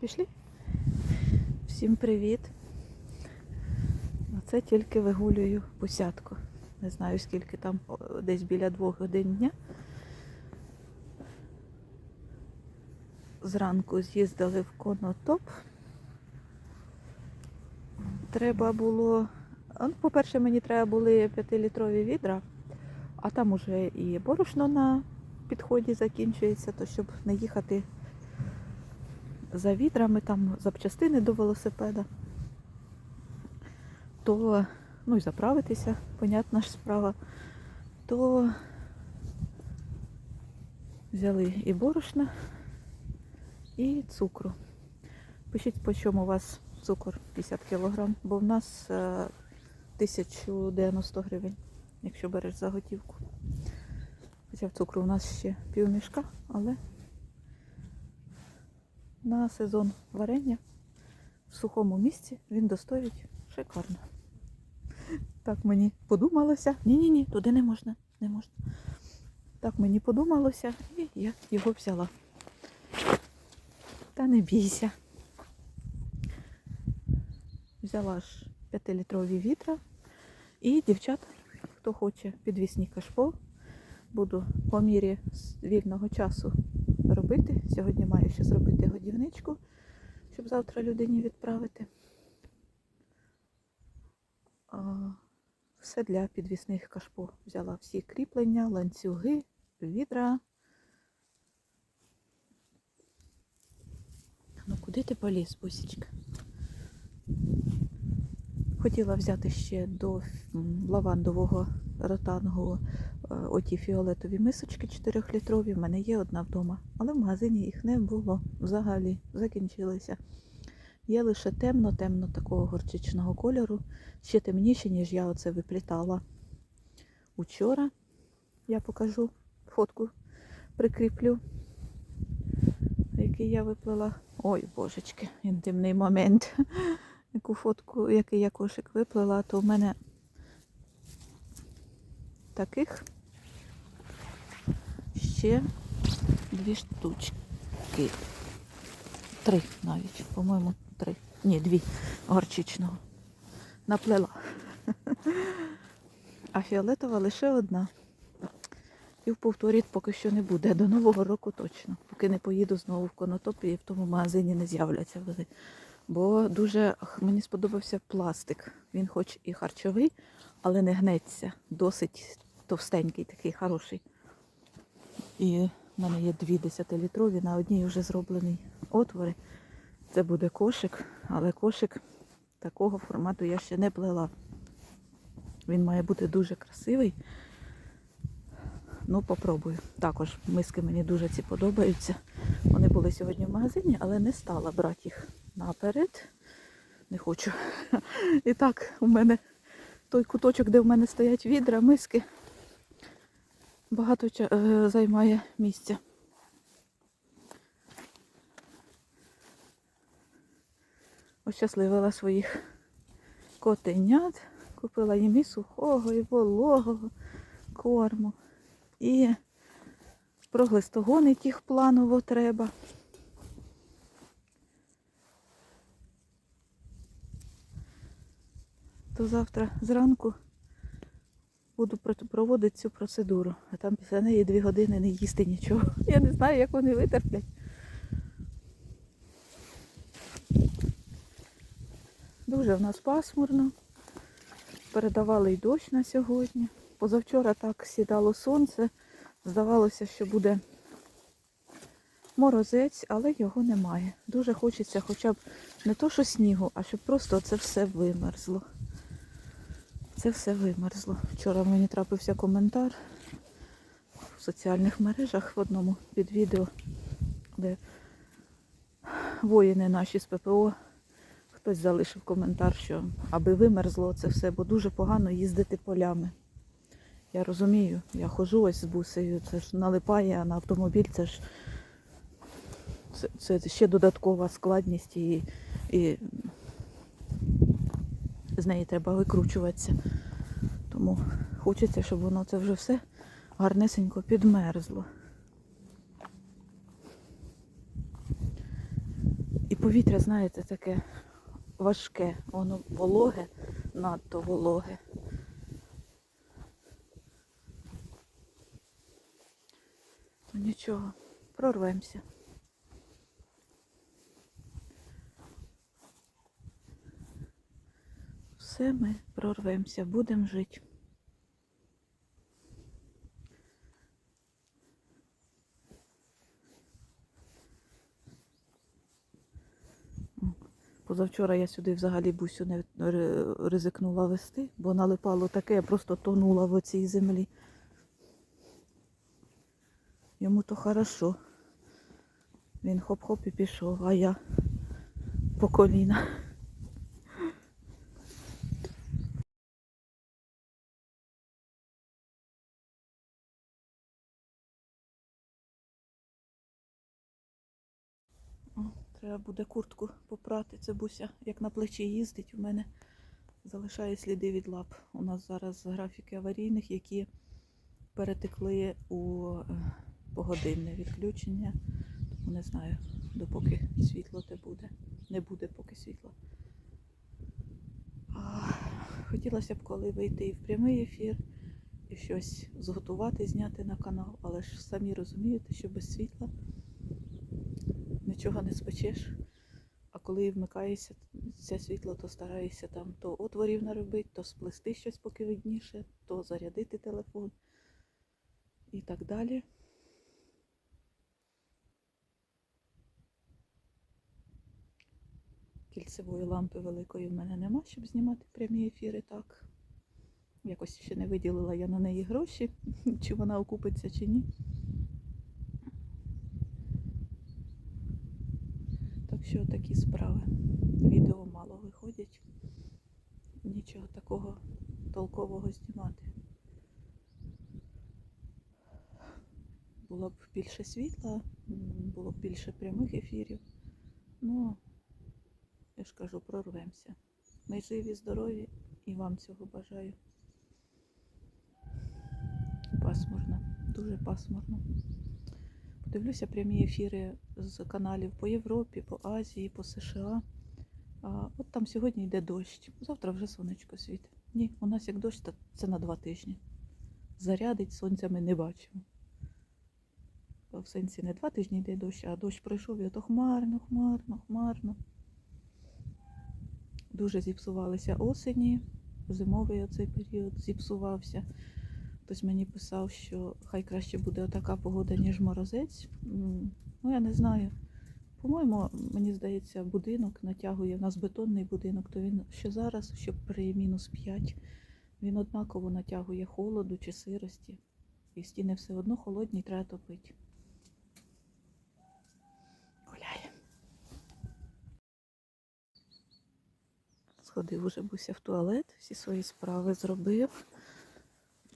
Пішли? Всім привіт. Оце тільки вигулюю посядку. Не знаю скільки там, десь біля двох годин дня. Зранку з'їздили в конотоп. Треба було. Ну, по-перше, мені треба були 5-літрові відра, а там уже і борошно на підході закінчується, то щоб не їхати за відрами, там запчастини до велосипеда, то, ну і заправитися, понятна ж справа, то взяли і борошна, і цукру. Пишіть, по чому у вас цукор 50 кг, бо в нас е, 1090 гривень, якщо береш заготівку. Хоча в цукру у нас ще півмішка, але на сезон варення в сухому місці він достоїть шикарно. Так мені подумалося. Ні-ні-ні, туди не можна, не можна. Так мені подумалося, і я його взяла. Та не бійся. Взяла ж 5-літрові вітра. І дівчат, хто хоче підвісні кашпо, буду по мірі вільного часу робити. Сьогодні маю ще зробити годівничку, щоб завтра людині відправити. Все для підвісних кашпо. Взяла всі кріплення, ланцюги, відра. Ну куди ти поліз, бусічка? Хотіла взяти ще до лавандового ротангу е, оті фіолетові мисочки 4-літрові. В мене є одна вдома, але в магазині їх не було взагалі, закінчилися. Є лише темно-темно такого горчичного кольору, ще темніші, ніж я оце виплітала учора. Я покажу фотку, прикріплю, який я виплела. Ой, божечки, інтимний момент. Яку фотку, який я кошик виплела, то в мене таких ще дві штучки. Три навіть, по-моєму, три. Ні, дві горчичного. Наплела. А фіолетова лише одна. І в повторі поки що не буде. До Нового року точно. Поки не поїду знову в конотоп і в тому магазині не з'являться вони. Бо дуже мені сподобався пластик. Він хоч і харчовий, але не гнеться. Досить товстенький, такий хороший. І в мене є дві 10-літрові, на одній вже зроблений отвори. Це буде кошик, але кошик такого формату я ще не плела. Він має бути дуже красивий. Ну, попробую. Також миски мені дуже ці подобаються. Вони були сьогодні в магазині, але не стала брати їх наперед. Не хочу. І так, у мене той куточок, де в мене стоять відра, миски, багато е, займає місця. Ощасливила своїх котенят. Купила їм і сухого, і вологого корму. І проглистогонить їх планово треба. То завтра зранку буду проводити цю процедуру, а там після неї дві години не їсти нічого. Я не знаю, як вони витерплять. Дуже в нас пасмурно. Передавали й дощ на сьогодні. Позавчора так сідало сонце. Здавалося, що буде морозець, але його немає. Дуже хочеться хоча б не то, що снігу, а щоб просто це все вимерзло. Це все вимерзло. Вчора мені трапився коментар в соціальних мережах в одному під відео, де воїни наші з ППО Хтось залишив коментар, що аби вимерзло це все, бо дуже погано їздити полями. Я розумію, я ходжу ось з бусею, це ж налипає, а на автомобіль це ж це, це ще додаткова складність і, і з неї треба викручуватися. Тому хочеться, щоб воно це вже все гарнесенько підмерзло. І повітря, знаєте, таке важке, воно вологе, надто вологе. Ну нічого, прорвемося. Все ми прорвемося, будемо жити. Позавчора я сюди взагалі бусю не ризикнула вести, бо налипало таке, я просто тонула в оцій землі. Йому то хорошо. Він хоп-хоп і пішов, а я по коліна. Треба буде куртку попрати. Це буся, як на плечі їздить, у мене залишає сліди від лап. У нас зараз графіки аварійних, які перетекли у е, погодинне відключення. Тому не знаю, допоки світло те буде. Не буде поки світла. Хотілося б коли вийти і в прямий ефір, і щось зготувати, зняти на канал, але ж самі розумієте, що без світла нічого не спечеш. А коли вмикається це світло, то стараєшся там то отворів наробити, то сплести щось поки видніше, то зарядити телефон і так далі. Кільцевої лампи великої в мене нема, щоб знімати прямі ефіри так. Якось ще не виділила я на неї гроші, чи вона окупиться, чи ні. Що такі справи. Відео мало виходять. Нічого такого толкового знімати. Було б більше світла, було б більше прямих ефірів. Ну, я ж кажу, прорвемося. Ми живі, здорові і вам цього бажаю. Пасмурно, дуже пасмурно. Подивлюся прямі ефіри з каналів по Європі, по Азії, по США. А, от там сьогодні йде дощ. Завтра вже сонечко світить. Ні, у нас як дощ, то це на два тижні. Зарядить сонця ми не бачимо. В сенсі не два тижні йде дощ, а дощ пройшов і ото хмарно, хмарно, хмарно. Дуже зіпсувалися осені, зимовий оцей період зіпсувався. Хтось мені писав, що хай краще буде отака погода, ніж морозець. Ну, я не знаю. По-моєму, мені здається, будинок натягує, у нас бетонний будинок, то він ще зараз, що при мінус 5, він однаково натягує холоду чи сирості. І стіни все одно холодні, треба топити. Гуляє. Сходив уже буся в туалет, всі свої справи зробив.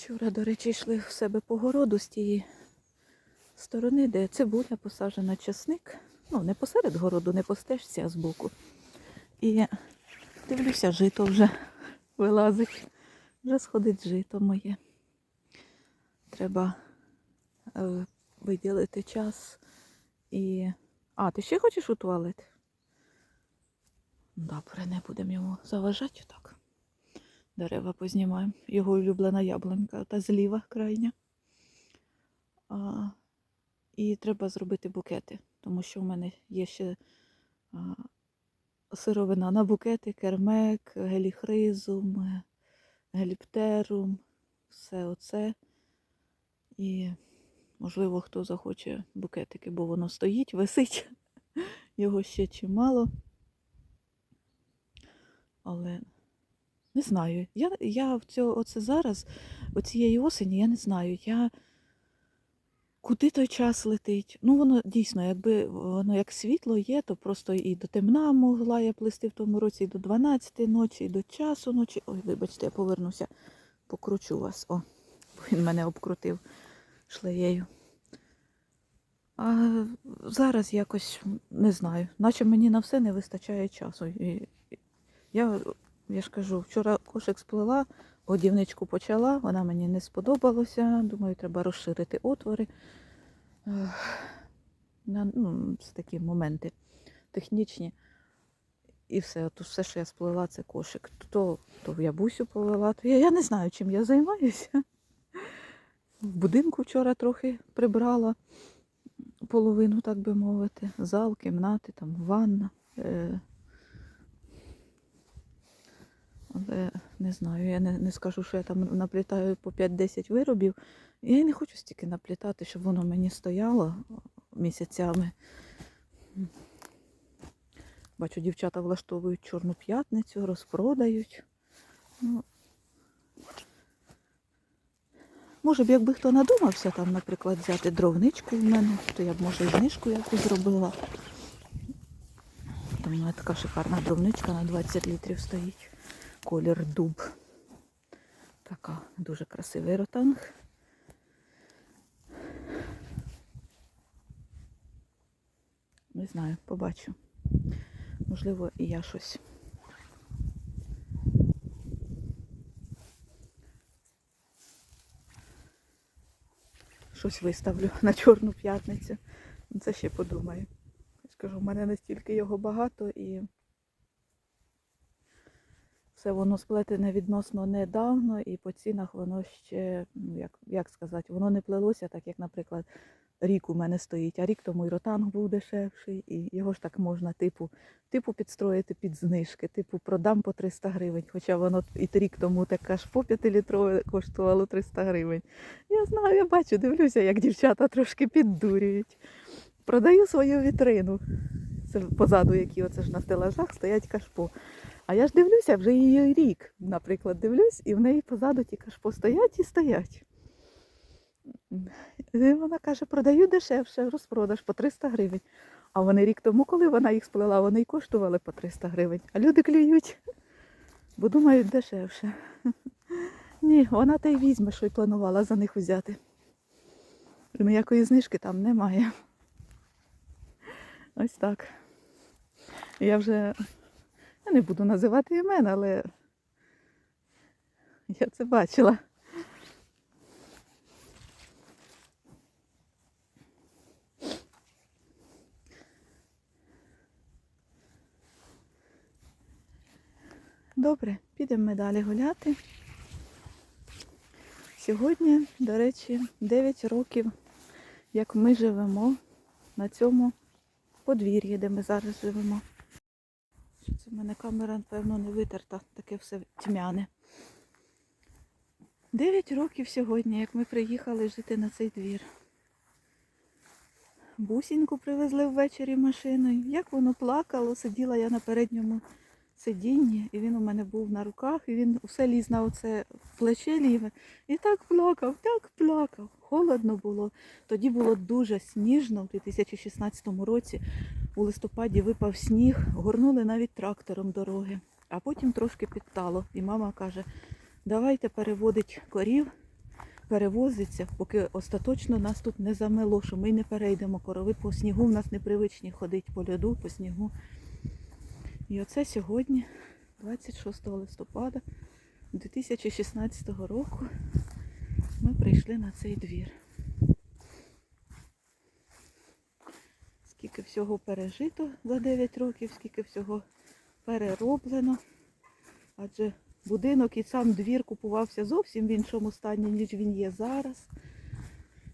Вчора, до речі, йшли в себе по городу з тієї сторони, де цибуля посаджена часник. Ну, не посеред городу, не по стежці, а збоку. І дивлюся, жито вже вилазить. Вже сходить жито моє. Треба е, виділити час і. А, ти ще хочеш у туалет? Добре, не будемо йому заважати так. Дерева познімаємо. Його улюблена яблунька, та зліва крайня. А, і треба зробити букети, тому що в мене є ще а, сировина на букети, кермек, геліхризум, геліптерум, все оце. І, можливо, хто захоче букетики, бо воно стоїть, висить. Його ще чимало. Але не знаю. Я, я цього, оце зараз, оцієї осені, я не знаю. Я куди той час летить. Ну, воно дійсно, якби воно як світло є, то просто і до темна могла я плисти в тому році, і до 12 ночі, і до часу ночі. Ой, вибачте, я повернуся, покручу вас. О, він мене обкрутив шлеєю. А зараз якось не знаю, наче мені на все не вистачає часу. І я, я ж кажу, вчора кошик сплела, годівничку почала, вона мені не сподобалася. Думаю, треба розширити отвори. Ну, це такі моменти. технічні. І все, от все, що я сплела, це кошик. То, то в ябусю полила, то я, я не знаю, чим я займаюся. В будинку вчора трохи прибрала половину, так би мовити. Зал, кімнати, там ванна. Е, але не знаю, я не, не скажу, що я там наплітаю по 5-10 виробів. Я й не хочу стільки наплітати, щоб воно мені стояло місяцями. Бачу, дівчата влаштовують чорну п'ятницю, розпродають. Ну, може б, якби хто надумався там, наприклад, взяти дровничку в мене, то я б може і знижку якусь зробила. Там у мене така шикарна дровничка на 20 літрів стоїть. Колір дуб. Така дуже красивий ротанг. Не знаю, побачу. Можливо, і я щось. Щось виставлю на Чорну п'ятницю. Це ще подумаю. Скажу, в мене настільки його багато і все воно сплетене відносно недавно, і по цінах воно ще, ну як, як сказати, воно не плелося, так як, наприклад, рік у мене стоїть, а рік тому і ротанг був дешевший, і його ж так можна, типу, типу підстроїти під знижки, типу продам по 300 гривень. Хоча воно і рік тому таке ж по 5-літрове коштувало 300 гривень. Я знаю, я бачу, дивлюся, як дівчата трошки піддурюють. Продаю свою вітрину. Це позаду, які оце ж на стелажах стоять кашпо. А я ж дивлюся, вже її рік, наприклад, дивлюсь, і в неї позаду ті кашпо стоять і стоять. І вона каже, продаю дешевше, розпродаж по 300 гривень. А вони рік тому, коли вона їх сплела, вони й коштували по 300 гривень. А люди клюють, бо думають дешевше. Ні, вона та й візьме, що й планувала за них взяти. Ніякої знижки там немає. Ось так. Я вже не буду називати імен, але я це бачила. Добре, підемо ми далі гуляти. Сьогодні, до речі, 9 років, як ми живемо на цьому подвір'ї, де ми зараз живемо. В мене камера, напевно, не витерта, таке все тьмяне. Дев'ять років сьогодні, як ми приїхали жити на цей двір. Бусіньку привезли ввечері машиною. Як воно плакало, сиділа я на передньому сидінні, і він у мене був на руках, і він усе ліз на оце плече ліве. І так плакав, так плакав. Холодно було. Тоді було дуже сніжно, в 2016 році. У листопаді випав сніг, горнули навіть трактором дороги, а потім трошки підтало. І мама каже, давайте переводить корів, перевозиться, поки остаточно нас тут не замело, що ми не перейдемо корови по снігу. В нас непривичні ходить по льоду, по снігу. І оце сьогодні, 26 листопада 2016 року, ми прийшли на цей двір. Скільки всього пережито за 9 років, скільки всього перероблено. Адже будинок і сам двір купувався зовсім в іншому стані, ніж він є зараз.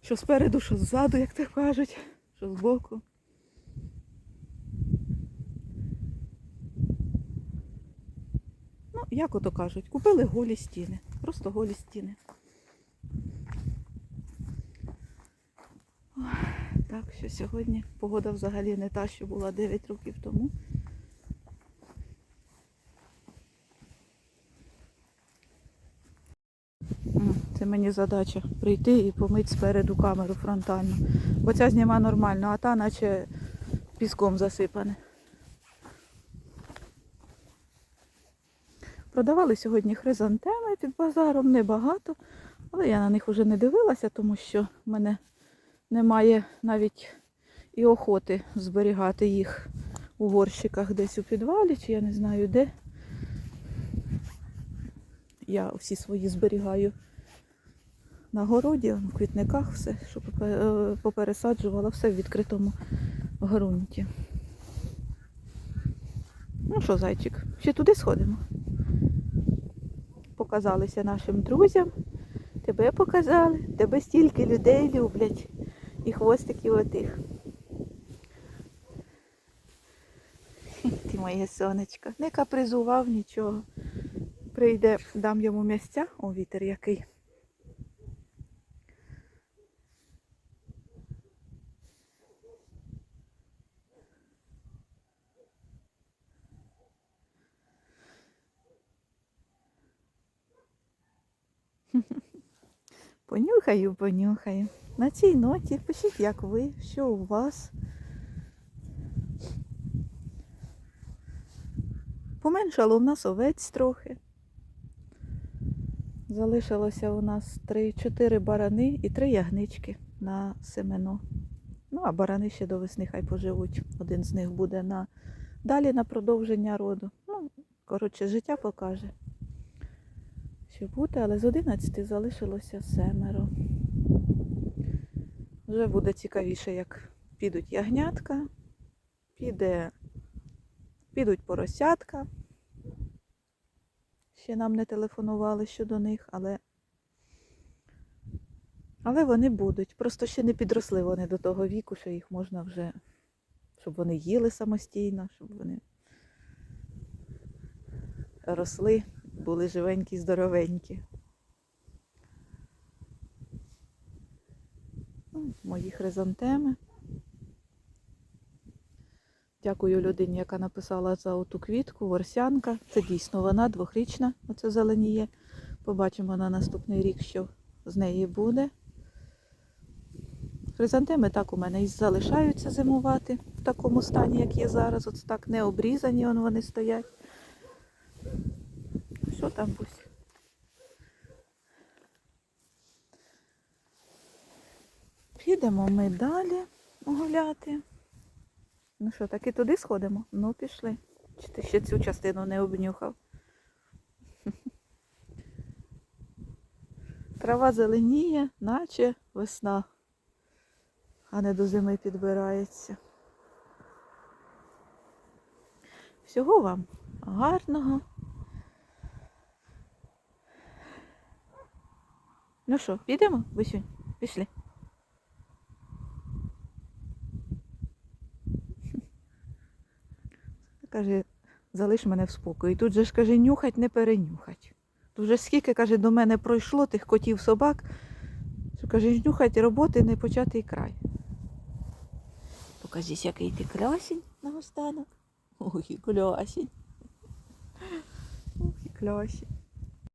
Що спереду, що ззаду, як то кажуть, що збоку. Ну, як ото кажуть, купили голі стіни. Просто голі стіни. Так що сьогодні погода взагалі не та, що була 9 років тому. Це мені задача прийти і помити спереду камеру фронтально. Бо ця зніма нормально, а та наче піском засипане. Продавали сьогодні хризантеми під базаром, небагато, але я на них вже не дивилася, тому що в мене немає навіть і охоти зберігати їх у горщиках десь у підвалі, чи я не знаю де. Я всі свої зберігаю на городі, в квітниках все, що е, попересаджувала, все в відкритому ґрунті. Ну що, зайчик, ще туди сходимо. Показалися нашим друзям. Тебе показали, тебе стільки людей люблять. І хвостиків отих. Ти моє сонечко. Не капризував нічого. Прийде, дам йому місця. О, вітер який. Понюхаю, понюхаю. На цій ноті пишіть, як ви, що у вас. Поменшало в нас овець трохи. Залишилося у нас 3-4 барани і 3 ягнички на семено. Ну, а барани ще до весни хай поживуть. Один з них буде на далі на продовження роду. Ну, коротше, життя покаже що буде, але з 11 залишилося семеро. Вже буде цікавіше, як підуть ягнятка, піде, підуть поросятка. Ще нам не телефонували щодо них, але, але вони будуть. Просто ще не підросли вони до того віку, що їх можна вже, щоб вони їли самостійно, щоб вони росли були живенькі, здоровенькі. Ну, Мої хризантеми. Дякую людині, яка написала за оту квітку, ворсянка. Це дійсно вона двохрічна, оце зеленіє. Побачимо на наступний рік, що з неї буде. Хризантеми так у мене і залишаються зимувати в такому стані, як є зараз. От так не обрізані, вони стоять. Що там Бусь? Підемо ми далі гуляти. Ну що, так і туди сходимо? Ну, пішли. Чи ти ще цю частину не обнюхав? Трава зеленіє, наче весна, а не до зими підбирається. Всього вам гарного. Ну що, підемо, Висюнь? Пішли. Каже, залиш мене в спокої. Тут же ж каже, нюхать, не перенюхать. Тут вже скільки, каже, до мене пройшло тих котів собак, що каже, нюхать роботи не початий край. Покажись, який ти красень на останок. Ой, клясень. Ой, клясень.